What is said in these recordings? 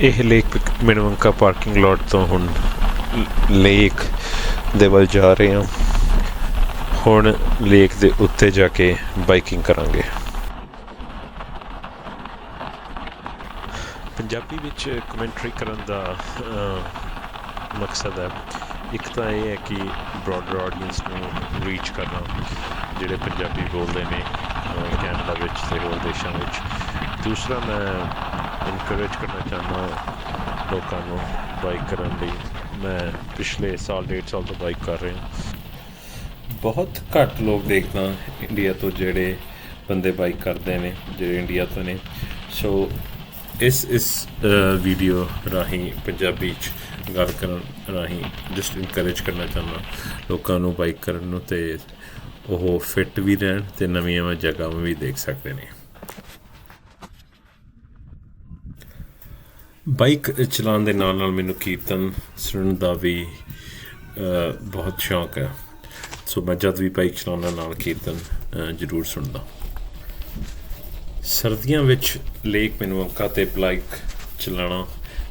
ਇਹ lake ਮਿਨਵੰਕਾ parking ਲੋਟ ਤੋਂ ਹੁਣ ਲੇਕ ਦੇ ਵੱਲ ਜਾ ਰਹੇ ਹਾਂ। ਹੁਣ ਲੇਕ ਦੇ ਉੱਤੇ ਜਾ ਕੇ ਬਾਈਕਿੰਗ ਕਰਾਂਗੇ। ਪੰਜਾਬੀ ਵਿੱਚ ਕਮੈਂਟਰੀ ਕਰਨ ਦਾ ਮਕਸਦ ਹੈ। ਇੱਕ ਤਾਂ ਇਹ ਹੈ ਕਿ ਬ੍ਰੌਡਰ ਆਡੀਅנס ਨੂੰ ਰੀਚ ਕਰਨਾ, ਜਿਹੜੇ ਪੰਜਾਬੀ ਬੋਲਦੇ ਨੇ ਕੈਨੇਡਾ ਵਿੱਚ ਤੇ ਹੋਰ ਦੇਸ਼ਾਂ ਵਿੱਚ। ਦੂਸਰਾ ਮੈਂ ਇਨਕਰੇਜ ਕਰਨਾ ਚਾਹੁੰਦਾ ਲੋਕਾਂ ਨੂੰ ਬਾਈਕ ਕਰਨ ਲਈ। ਮੈਂ ਪਿਛਲੇ ਸਾਲ, ਡੇਢ ਸਾਲ ਤੋਂ ਬਾਈਕ ਕਰ ਰਿਹਾ। ਬਹੁਤ ਘੱਟ ਲੋਕ ਦੇਖਦਾ ਇੰਡੀਆ ਤੋਂ ਜਿਹੜੇ ਬੰਦੇ ਬਾਈਕ ਕਰਦੇ ਨੇ, ਜਿਹੜੇ ਇੰਡੀਆ ਤੋਂ ਨੇ। ਸੋ ਇਸ ਇਸ ਵੀਡੀਓ ਰਾਹੀਂ, ਪੰਜਾਬੀ ਚ ਗੱਲ ਕਰਨ ਰਾਹੀਂ ਜਸਟ ਇਨਕਰੇਜ ਕਰਨਾ ਚਾਹੁੰਦਾ ਲੋਕਾਂ ਨੂੰ ਬਾਈਕ ਕਰਨ ਨੂੰ ਤੇ ਉਹ ਫਿੱਟ ਵੀ ਰਹਿਣ ਤੇ ਨਵੀਆਂ ਜਗ੍ਹਾਵਾਂ ਵੀ ਦੇਖ ਸਕਦੇ ਨੇ। ਬਾਈਕ ਚਲਾਉਣ ਦੇ ਨਾਲ ਨਾਲ ਮੈਨੂੰ ਕੀਰਤਨ ਸੁਣਨ ਦਾ ਵੀ ਬਹੁਤ ਸ਼ੌਂਕ ਹੈ। ਸੋ ਮੈਂ ਜਦ ਵੀ ਬਾਈਕ ਚਲਾਉਣਾ ਨਾਲ ਕੀਰਤਨ ਜ਼ਰੂਰ ਸੁਣਦਾ। ਸਰਦੀਆਂ ਵਿੱਚ ਲੇਕ ਮੈਨੂੰ ਮਿਨਵੰਕਾ ਤੇ ਬਾਈਕ ਚਲਾਉਣਾ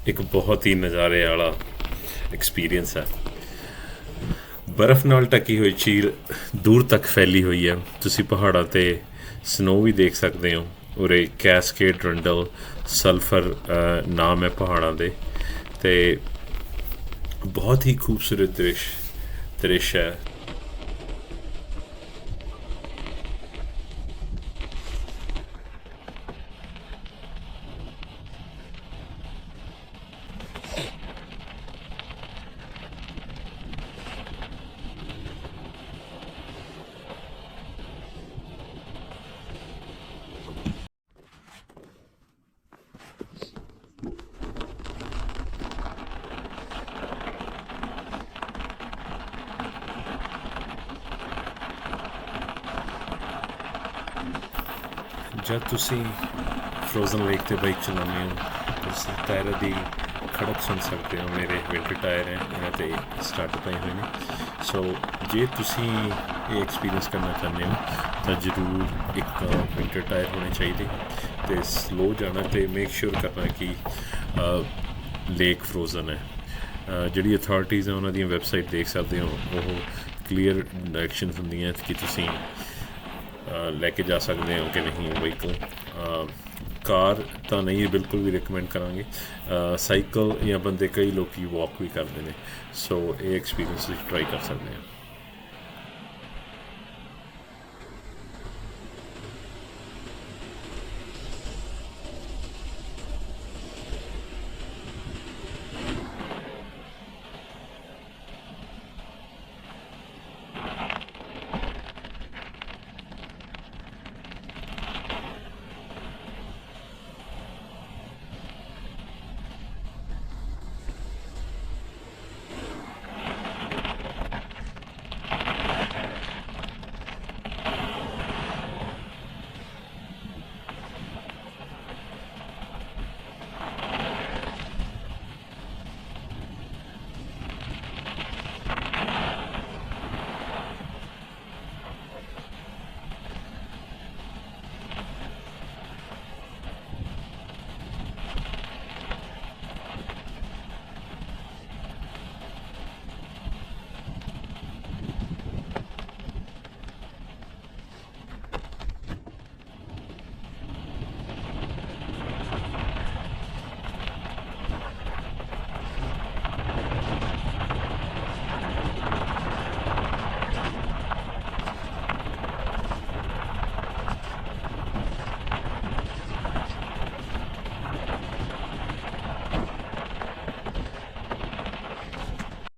ਇੱਕ ਬਹੁਤ ਹੀ ਨਜ਼ਾਰੇ ਵਾਲਾ ਐਕਸਪੀਰੀਅੰਸ ਹੈ। ਬਰਫ਼ ਨਾਲ ਢਕੀ ਹੋਈ ਝੀਲ ਦੂਰ ਤੱਕ ਫੈਲੀ ਹੋਈ ਹੈ। ਤੁਸੀਂ ਪਹਾੜਾਂ ਤੇ ਸਨੋ ਵੀ ਦੇਖ ਸਕਦੇ ਹੋ। ਉਰੇ ਕੈਸਕੇਡ ਰੰਡਲ, ਸਲਫਰ ਨਾਮ ਹੈ ਪਹਾੜਾਂ ਦੇ ਤੇ ਬਹੁਤ ਹੀ ਖੂਬਸੂਰਤ ਦ੍ਰਿਸ਼ ਦ੍ਰਿਸ਼ ਹੈ। ਜਦ ਤੁਸੀਂ ਫਰੋਜ਼ਨ ਲੇਕ ਤੇ ਬਾਈਕ ਚਲਾਉਂਦੇ ਹੋ, ਤੁਸੀਂ ਟਾਇਰ ਦੀ ਖੜਕ ਸੁਣ ਸਕਦੇ ਹੋ, ਮੇਰੇ ਵਿੰਟਰ ਟਾਇਰ ਹੈ, ਇਹਨਾਂ ਤੇ ਸਟਾਰਟ ਪਏ ਹੋਏ ਨੇ। ਸੋ ਜੇ ਤੁਸੀਂ ਇਹ ਐਕਸਪੀਰੀਅੰਸ ਕਰਨਾ ਚਾਹੁੰਦੇ ਹੋ, ਤਾਂ ਜ਼ਰੂਰ ਇੱਕ ਵਿੰਟਰ ਟਾਇਰ ਹੋਣੇ ਚਾਹੀਦੇ ਤੇ ਸਲੋ ਜਾਣਾ ਤੇ ਮੇਕ ਸ਼ੋਰ ਕਰਨਾ ਕਿ ਲੇਕ ਫਰੋਜ਼ਨ ਹੈ। ਜਿਹੜੀ ਅਥਾਰਟੀਜ਼ ਹੈ, ਉਹਨਾਂ ਦੀਆਂ ਵੈਬਸਾਈਟ ਦੇਖ ਸਕਦੇ ਹੋ, ਉਹ ਕਲੀਅਰ ਡਾਇਰੈਕਸ਼ਨ ਹੁੰਦੀਆਂ ਕਿ ਤੁਸੀਂ ਲੈ ਕੇ ਜਾ ਸਕਦੇ ਹੋ ਕਿ ਨਹੀਂ ਵਹੀਕਲ ਕਾਰ ਤਾਂ ਨਹੀਂ ਬਿਲਕੁਲ ਵੀ ਰეკਮੈਂਡ ਕਰਾਂਗੇ। ਸਾਈਕਲ ਜਾਂ ਬੰਦੇ ਕਈ ਲੋਕੀ ਵਾਕ ਵੀ ਕਰਦੇ ਨੇ ਸੋ ਇਹ ਐਕਸਪੀਰੀਅੰਸ ਤੁਸੀਂ ਟਰਾਈ ਕਰ ਸਕਦੇ ਹੋ।